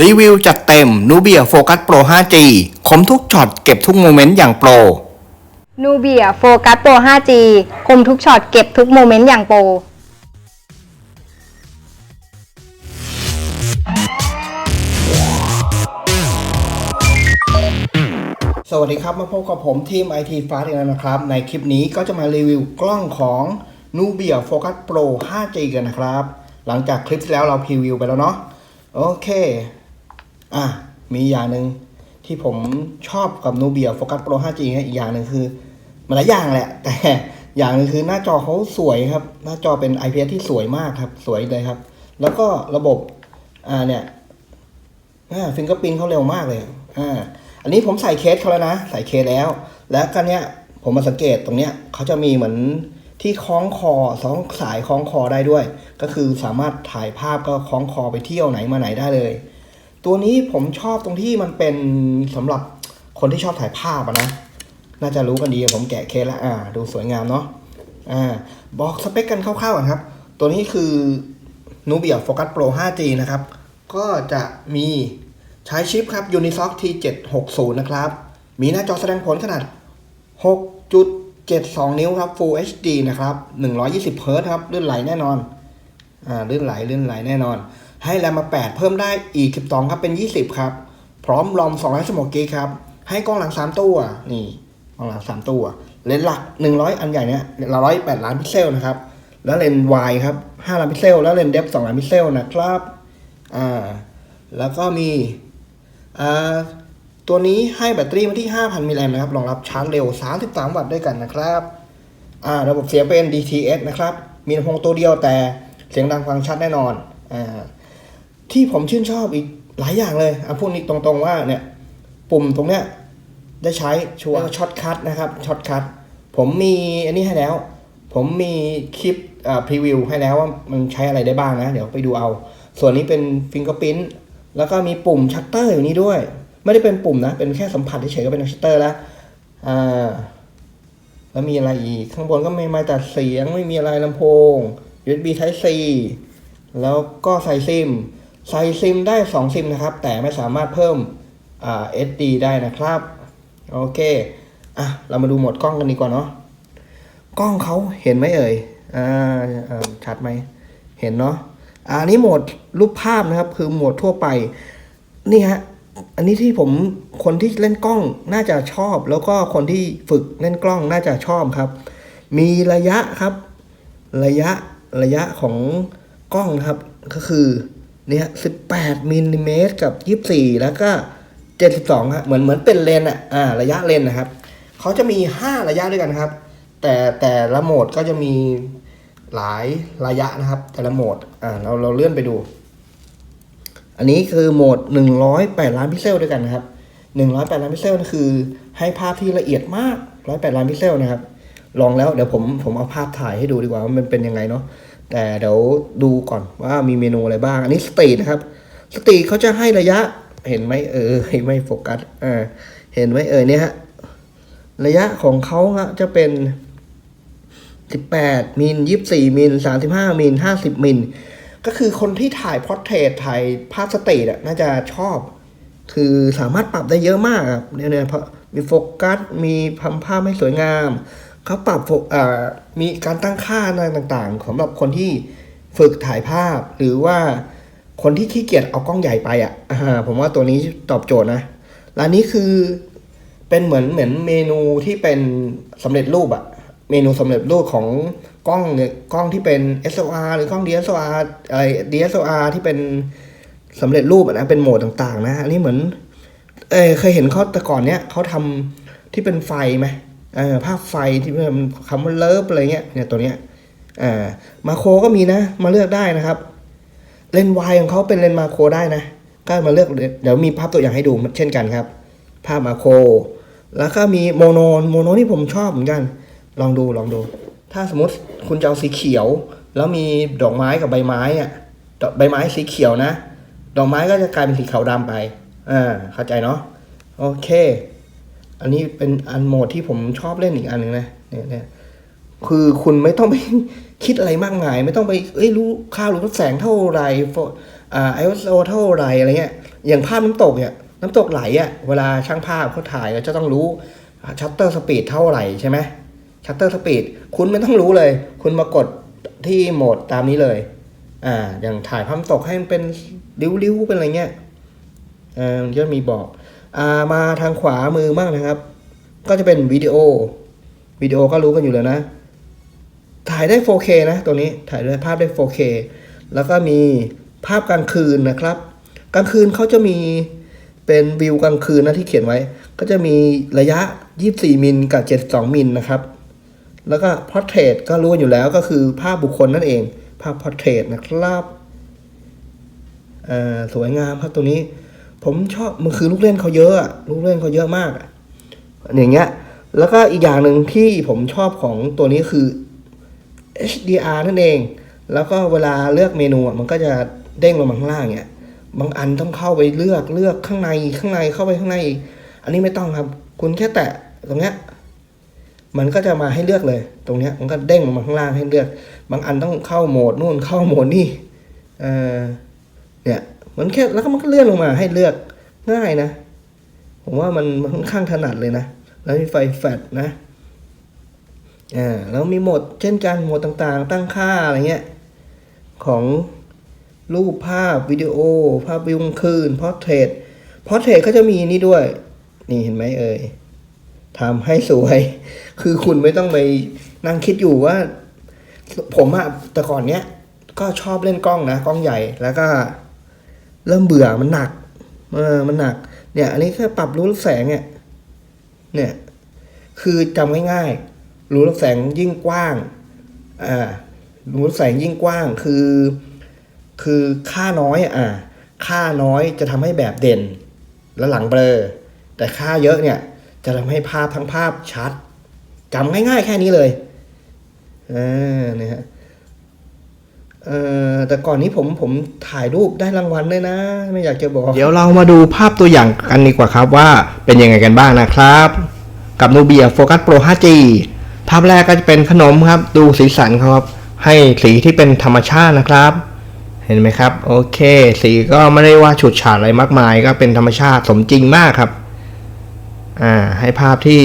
รีวิวจัดเต็มนูเบียโฟกัสโปร 5G คมทุกช็อตเก็บทุกโมเมนต์อย่างโปรนูเบียโฟกัสโปร 5G คมทุกช็อตเก็บทุกโมเมนต์อย่างโปร สวัสดีครับ มาพบกับผมทีม IT Fast อีกแล้วนะครับ ในคลิปนี้ก็จะมารีวิวกล้องของ Nubia Focus Pro 5G กันนะครับ หลังจากคลิปที่แล้วเราพรีวิวไปแล้วเนาะโอเค อะมีอย่างหนึ่งที่ผมชอบกับ Nubia Focus Pro 5G นะอีกอย่างหนึ่งคือมันหลายอย่างแหละ แต่อย่างหนึงคือหน้าจอเขาสวยครับ หน้าจอเป็น IPS ที่สวยมากครับ สวยเลยครับ แล้วก็ระบบอ่าเนี่ยฟิงเกอร์ปินเขาเร็วมากเลยอ่าอันนี้ผมใส่เคสเขาแล้วนะ ใส่เคสแล้ว แล้วก็เนี้ยผมมาสังเกตตรงเนี้ยเขาจะมีเหมือนที่คล้องคอสองสายคล้องคอได้ด้วย ก็คือสามารถถ่ายภาพก็คล้องคอไปเที่ยวไหนมาไหนได้เลย ตัวนี้ผมชอบตรงที่มันเป็นสำหรับคนที่ชอบถ่ายภาพนะ น่าจะรู้กันดีผมแกะเคสแล้วอ่า ดูสวยงามเนาะอ่าบอกสเปคกันคร่าวๆก่อนครับ ตัวนี้คือ Nubia Focus Pro 5G นะครับ ก็จะมีใช้ชิปครับ Unisoc T760 นะครับ มีหน้าจอแสดงผลขนาด 6.72 นิ้วครับ Full HD นะครับ 120 Hz ครับลื่นไหลแน่นอน อ่าลื่นไหลลื่นไหลแน่นอน ให้แรมมา 8 เพิ่มได้อีก 12 ครับเป็น 20 ครับ พร้อมรอม216กิกครับ ให้กล้องหลัง 3 ตัว นี่กล้องหลัง 3 ตัวเลนส์หลัก 100 อันใหญ่เนี่ย108ล้านพิกเซลนะครับ แล้วเลนส์วายครับ5ล้านพิกเซล แล้วเลนส์เดฟ2ล้านพิกเซลนะครับ อ่า แล้วก็มี อ่า ตัวนี้ให้แบตเตอรี่มาที่ 5,000 มิลลิแอมป์นะครับ รองรับชาร์จเร็ว 33 วัตต์ด้วยกันนะครับ อ่า ระบบเสียงเป็น DTS นะครับ มีลำโพงตัวเดียวแต่เสียงดังฟังชัดแน่นอน อ่า ที่ผมชื่นชอบอีกหลายอย่างเลยอะพูดนี้ตรงๆว่าเนี่ย ปุ่มตรงเนี้ยได้ใช้ชัวช็อตคัทนะครับช็อตคัทผมมีอันนี้ให้แล้ว ผมมีคลิปอ่าพรีวิวให้แล้วว่ามันใช้อะไรได้บ้างนะ เดี๋ยวไปดูเอา ส่วนนี้เป็นฟิงเกอร์พิ้นแล้วก็มีปุ่มชัตเตอร์อยู่นี่ด้วย ไม่ได้เป็นปุ่มนะ เป็นแค่สัมผัสเฉยๆก็เป็นชัตเตอร์แล้วอ่าแล้วมีอะไรอีก ข้างบนก็ไม่ไม้ตัดเสียงไม่มีอะไรลำโพง USB Type C แล้วก็ใส่ซิม ใส่ซิมได้ 2 ซิมนะครับ แต่ไม่สามารถเพิ่มอ่า SD ได้นะครับ โอเค อะ เรามาดูโหมดกล้องกันดีกว่าเนาะกล้องเขาเห็นไหมเอ่ยอ่าชัดไหม เห็นเนาะอ่าอันนี้โหมดรูปภาพนะครับ คือโหมดทั่วไป นี่ฮะอันนี้ที่ผมคนที่เล่นกล้องน่าจะชอบ แล้วก็คนที่ฝึกเล่นกล้องน่าจะชอบครับ มีระยะครับ ระยะระยะของกล้องนะครับก็คือ เนี่ย18มิลลิเมตรกับ24แล้วก็72ฮะเหมือนเหมือนเป็นเลนอะอ่าระยะเลนนะครับเขาจะมี5ระยะด้วยกันครับ แต่แต่ละโหมดก็จะมีหลายระยะนะครับ แต่ละโหมดอ่าเราเราเลื่อนไปดู อันนี้คือโหมด108ล้านพิกเซลด้วยกันนะครับ108ล้านพิกเซลนั่นคือ ให้ภาพที่ละเอียดมาก108ล้านพิกเซลนะครับ ลองแล้วเดี๋ยวผมผมเอาภาพถ่ายให้ดูดีกว่าว่ามันเป็นยังไงเนาะ แต่เดี๋ยวดูก่อนว่ามีเมนูอะไรบ้าง อันนี้สตรีทนะครับ สตรีทเขาจะให้ระยะ เห็นไหมเออไม่โฟกัสอ่าเห็นไหมเออเนี่ยฮะระยะของเขาฮะจะเป็น 18 มิล 24 มิล 35 มิล 50 มิล ก็คือคนที่ถ่ายพอร์เทรตถ่ายภาพสตรีทน่าจะชอบ คือสามารถปรับได้เยอะมากเนี่ยเนี่ยเพราะมีโฟกัส มีพัมภาพให้สวยงาม เขาปรับโฟอ่ามีการตั้งค่าอะไรต่างๆสำหรับคนที่ฝึกถ่ายภาพ หรือว่าคนที่ขี้เกียจเอากล้องใหญ่ไปอะอ่าผมว่าตัวนี้ตอบโจทย์นะร้านนี้คือเป็นเหมือนเหมือนเมนูที่เป็นสำเร็จรูปอะเมนูสำเร็จรูปของกล้องเนี่ยกล้องที่เป็น SLR หรือกล้อง DSLR อะไร DSLR ที่เป็นสำเร็จรูปอะนะเป็นโหมดต่างๆ นะอันนี้เหมือนเออเคยเห็นเขาแต่ก่อนเนี้ยเขาทำที่เป็นไฟไหม ภาพไฟที่เป็นคำว่าเลิฟอะไรเงี้ยเนี่ยตัวเนี้ยมาโครก็มีนะ มาเลือกได้นะครับ เลนวายของเขาเป็นเลนมาโครได้นะ ก็มาเลือกเดี๋ยวมีภาพตัวอย่างให้ดูเช่นกันครับ ภาพมาโครแล้วก็มีโมโนโมโนที่ผมชอบเหมือนกัน ลองดูลองดู ถ้าสมมติคุณจะเอาสีเขียว แล้วมีดอกไม้กับใบไม้อะใบไม้สีเขียวนะ ดอกไม้ก็จะกลายเป็นสีขาวดำไปอ่าเข้าใจเนาะโอเค อันนี้เป็นอันโหมดที่ผมชอบเล่นอีกอันหนึ่งนะเนี่ยเนี่ยคือคุณไม่ต้องไปคิดอะไรมากมาย ไม่ต้องไปเอ้ยรู้ค่ารู้แสงเท่าไร่โฟอ่า ISO เท่าไรอะไรเงี้ยอย่างภาพน้ำตกเนี่ยน้ำตกไหลอะเวลาช่างภาพเขาถ่ายก็จะต้องรู้ชัตเตอร์สปีดเท่าไหร่ใช่ไหมชัตเตอร์สปีดคุณไม่ต้องรู้เลย คุณมากดที่โหมดตามนี้เลย อ่า อย่างถ่ายภาพตกให้มันเป็นริ้วๆเป็นอะไรเงี้ยอ่ามันจะมีบอก มาทางขวามือบ้างนะครับ ก็จะเป็นวิดีโอวิดีโอก็รู้กันอยู่แล้วนะ ถ่ายได้ 4K นะตัวนี้ถ่ายได้ภาพได้ 4K แล้วก็มีภาพกลางคืนนะครับ กลางคืนเขาจะมีเป็นวิวกลางคืนนะที่เขียนไว้ ก็จะมีระยะ 24 มิลกับ 72 มิลนะครับ แล้วก็ Portrait ก็รู้กันอยู่แล้วก็คือภาพบุคคลนั่นเอง ภาพ Portrait นะครับสวยงามครับตัวนี้ ผมชอบมันคือลูกเล่นเขาเยอะลูกเล่นเขาเยอะมากอะอย่างเงี้ย แล้วก็อีกอย่างหนึ่งที่ผมชอบของตัวนี้คือ HDR นั่นเอง แล้วก็เวลาเลือกเมนูอะมันก็จะเด้งลงมาข้างล่างเนี่ยบางอันต้องเข้าไปเลือกเลือกข้างในข้างในเข้าไปข้างใน อันนี้ไม่ต้องครับ คุณแค่แตะตรงเนี้ยมันก็จะมาให้เลือกเลย ตรงเนี้ยมันก็เด้งลงมาข้างล่างให้เลือก บางอันต้องเข้าโหมดนู่นเข้าโหมดนี่เออเนี่ย มันแค่แล้วก็มันก็เลื่อนลงมาให้เลือกง่ายนะ ผมว่ามันค่อนข้างถนัดเลยนะ แล้วมีไฟแฟลชนะอ่าแล้วมีโหมดเช่นกันโหมดต่างๆ ตั้งค่าอะไรเงี้ยของรูปภาพวิดีโอ ภาพวิวงคืนพอร์เทรตพอร์เทรตก็จะมีนี่ด้วย นี่เห็นไหมเอ่ยทำให้สวย คือคุณไม่ต้องไปนั่งคิดอยู่ว่า ผมอะแต่ก่อนเนี้ย ก็ชอบเล่นกล้องนะ กล้องใหญ่แล้วก็ เริ่มเบื่อมันหนักเออมันหนัก เนี่ย อันนี้แค่ปรับรูรับแสงเนี่ยเนี่ย คือจำง่ายๆรูรับแสงยิ่งกว้างอ่ารูรับแสงยิ่งกว้างคือ คือค่าน้อยอ่าค่าน้อยจะทำให้แบบเด่น แล้วหลังเบลอ แต่ค่าเยอะเนี่ย จะทำให้ภาพทั้งภาพชัดจำง่ายๆ แค่นี้เลยอ่าเนี่ยฮะ แต่ก่อนนี้ผมผมถ่ายรูปได้รางวัลด้วยนะ ไม่อยากจะบอก เดี๋ยวเรามาดูภาพตัวอย่างกันดีกว่าครับว่าเป็นยังไงกันบ้างนะครับ กับ Nubia Focus Pro 5G ภาพแรกก็จะเป็นขนมครับ ดูสีสันครับ ให้สีที่เป็นธรรมชาตินะครับ เห็นไหมครับ โอเค สีก็ไม่ได้ว่าฉูดฉาดอะไรมากมาย ก็เป็นธรรมชาติสมจริงมากครับอ่าให้ภาพที่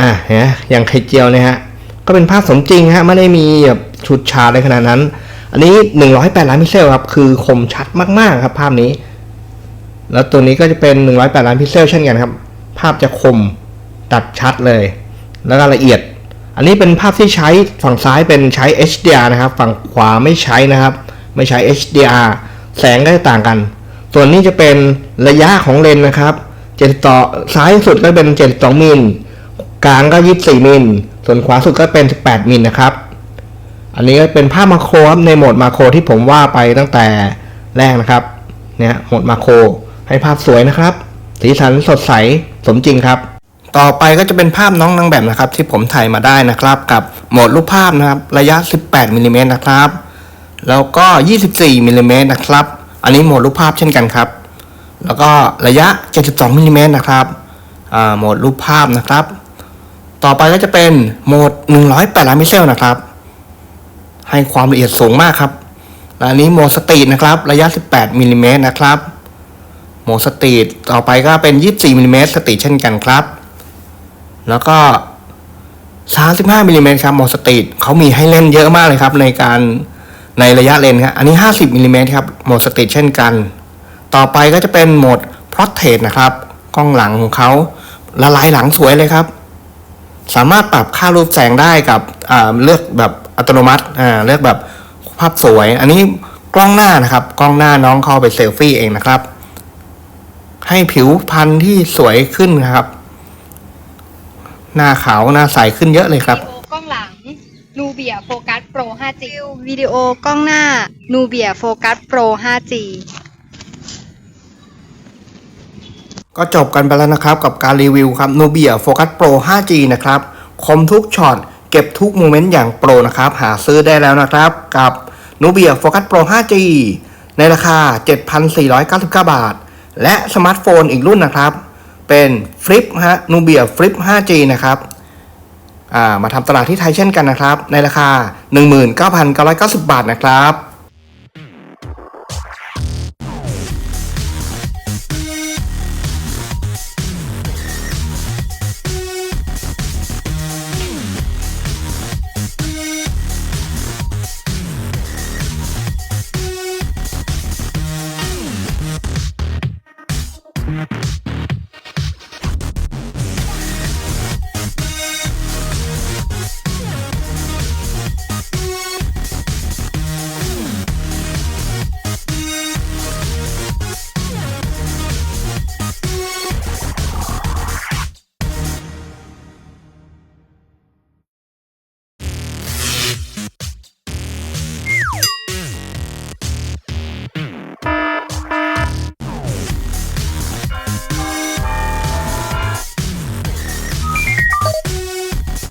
อ่าเนไหมอย่างไข่เจียวนี่ฮะก็เป็นภาพสมจริงฮะไม่ได้มีแบบ ฉุดฉาดอะไรขนาดนั้น อันนี้ 108 ล้านพิกเซลครับ คือคมชัดมากๆครับ ภาพนี้ แล้วตัวนี้ก็จะเป็น 108 ล้านพิกเซลเช่นกันครับ ภาพจะคมตัดชัดเลย แล้วก็ละเอียด อันนี้เป็นภาพที่ใช้ฝั่งซ้ายเป็นใช้ HDR นะครับ ฝั่งขวาไม่ใช้นะครับ ไม่ใช้ HDR แสงก็จะต่างกัน ส่วนนี้จะเป็นระยะของเลนนะครับ7ต่อซ้ายสุดก็เป็น72มิล กลางก็24มิล ส่วนขวาสุดก็เป็น18มิลนะครับ อันนี้ก็เป็นภาพมาโครครับในโหมดมาโครที่ผมว่าไปตั้งแต่แรกนะครับเนี่ยโหมดมาโครให้ภาพสวยนะครับ สีสันสดใสสมจริงครับ ต่อไปก็จะเป็นภาพน้องนางแบบนะครับ ที่ผมถ่ายมาได้นะครับ กับโหมดรูปภาพนะครับ ระยะ 18มิลลิเมตรนะครับ แล้วก็ 24มิลลิเมตรนะครับ อันนี้โหมดรูปภาพเช่นกันครับ แล้วก็ระยะ 72มิลลิเมตรนะครับโหมดรูปภาพนะครับ ต่อไปก็จะเป็นโหมด108ล้านพิกเซลนะครับ ให้ความละเอียดสูงมากครับและอันนี้โมสตรีทนะครับระยะ 18มิลลิเมตรนะครับโมสตรีทต่อไปก็เป็น 24มิลลิเมตรสตรีทเช่นกันครับ แล้วก็ 35มิลลิเมตรครับโมสตรีทเขามีให้เล่นเยอะมากเลยครับ ในการในระยะเลนครับอันนี้ 50มิลลิเมตรครับโหมดสตรีทเช่นกัน ต่อไปก็จะเป็นโหมด Portrait นะครับ กล้องหลังของเขาละลายหลังสวยเลยครับ สามารถปรับค่ารูปแสงได้กับเลือกแบบ อัตโนมัติอ่าเลือกแบบภาพสวย อันนี้กล้องหน้านะครับ กล้องหน้าน้องเข้าไปเซลฟี่เองนะครับ ให้ผิวพรรณที่สวยขึ้นนะครับ หน้าขาวหน้าใสขึ้นเยอะเลยครับวิดีโอกล้องหลัง Nubia Focus Pro 5G วิดีโอกล้องหน้า Nubia Focus Pro 5G ก็จบกันไปแล้วนะครับกับการรีวิวครับ Nubia Focus Pro 5G นะครับ คมทุกช็อต เก็บทุกโมเมนต์อย่างโปรนะครับ หาซื้อได้แล้วนะครับ กับ Nubia Focus Pro 5G ในราคา 7,499 บาท และสมาร์ทโฟนอีกรุ่นนะครับ เป็น Flip ฮะ Nubia Flip 5G นะครับามาทำตลาดที่ไทยเช่นกันนะครับ ในราคา 19,990 บาทนะครับ